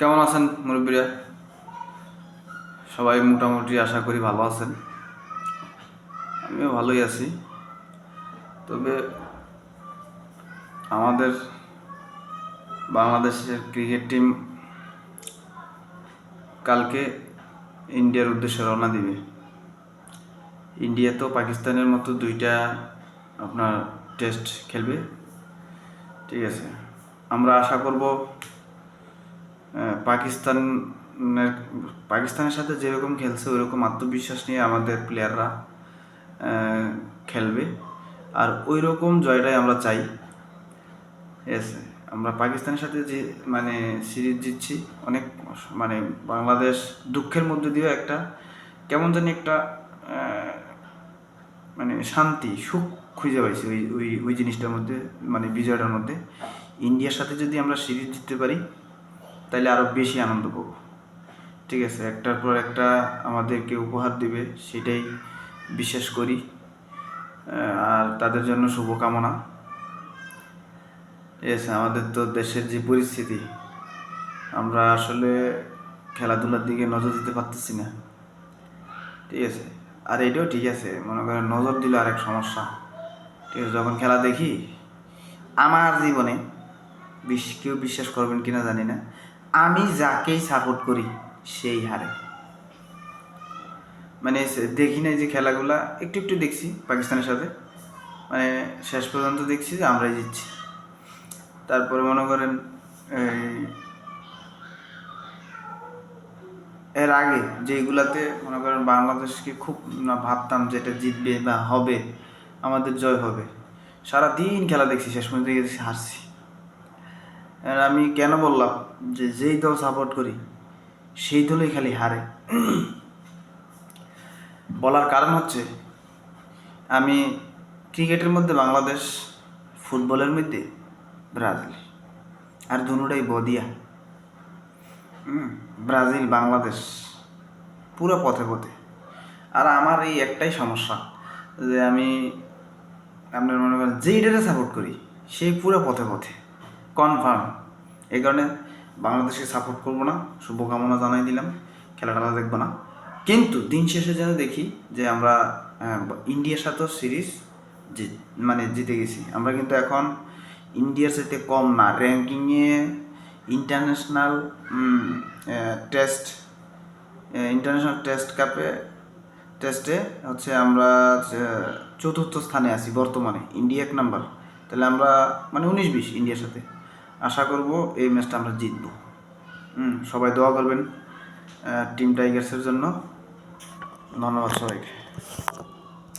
কেমন আছেন মুরব্বীরা? সবাই মোটামুটি আশা করি ভালো আছেন। আমিও ভালোই আছি। তবে আমাদের বাংলাদেশের ক্রিকেট টিম কালকে ইন্ডিয়ার উদ্দেশ্যে রওনা দিবে। ইন্ডিয়া তো পাকিস্তানের মতো দুইটা আপনার টেস্ট খেলবে। ঠিক আছে। আমরা আশা করব পাকিস্তানের পাকিস্তানের সাথে যেরকম খেলছে ওইরকম আত্মবিশ্বাস নিয়ে আমাদের প্লেয়াররা খেলবে। আর ওই রকম জয়টাই আমরা চাই। এস আমরা পাকিস্তানের সাথে যে মানে সিরিজ জিতছি, অনেক মানে বাংলাদেশ দুঃখের মধ্যে দিয়েও একটা, কেমন জানি একটা মানে শান্তি, সুখ খুঁজে পাইছি ওই ওই ওই জিনিসটার মধ্যে মানে বিজয়টার মধ্যে। ইন্ডিয়ার সাথে যদি আমরা সিরিজ জিততে পারি তাহলে আরও বেশি আনন্দ পাবো। ঠিক আছে, একটার পর একটা আমাদেরকে উপহার দিবে, সেটাই বিশ্বাস করি। আর তাদের জন্য শুভকামনা। এস আমাদের তো দেশের যে পরিস্থিতি, আমরা আসলে খেলাধুলার দিকে নজর দিতে পারতেছি না। ঠিক আছে, আর এটাও ঠিক আছে, মনে করেন নজর দিলে আরেক সমস্যা। ঠিক আছে, যখন খেলা দেখি, আমার জীবনে বিশ, কেউ বিশ্বাস করবেন কিনা জানি না আমি যাকেই সাপোর্ট করি, সেই হারে। মানে দেখি নাই যে খেলাগুলা, একটু একটু দেখছি পাকিস্তানের সাথে। মানে শেষ পর্যন্ত দেখছি যে আমরাই জিতছি। তারপরে মনে করেন এর আগে যেগুলাতে মনে করেন বাংলাদেশকে খুব ভাবতাম যে এটা জিতবে বা হবে, আমাদের জয় হবে। সারা দিন খেলা দেখছি, শেষ পর্যন্ত হারছি। আর আমি কেন বললাম যে যেই দল সাপোর্ট করি, সেই দলই খালি হারে। বলার কারণ হচ্ছে, আমি ক্রিকেটের মধ্যে বাংলাদেশ, ফুটবলের মধ্যে ব্রাজিল, আর দুটাই বদিয়া। ব্রাজিল, বাংলাদেশ, পুরো পথে পথে। আর আমার এই একটাই সমস্যা, যে আমি আপনার মনে করেন যেইটারে সাপোর্ট করি, সেই পুরো পথে পথে। কনফার্ম। এই কারণে বাংলাদেশকে সাপোর্ট করব না, শুভকামনা জানাই দিলাম, খেলাটা দেখব না। কিন্তু দিন শেষে যেন দেখি যে আমরা ইন্ডিয়ার সাথেও সিরিজ মানে জিতে গেছি। আমরা কিন্তু এখন ইন্ডিয়ার সাথে কম না। র্যাঙ্কিংয়ে ইন্টারন্যাশনাল টেস্ট ইন্টারন্যাশনাল টেস্ট কাপে, টেস্টে হচ্ছে আমরা চতুর্থ স্থানে আছি বর্তমানে। ইন্ডিয়া এক নাম্বার। তাহলে আমরা মানে উনিশ বিশ ইন্ডিয়ার সাথে। আশা করব এই ম্যাচটা আমরা জিতব। হুম, সবাই দোয়া করবেন টিম টাইগার্সের জন্য। ধন্যবাদ সবাইকে।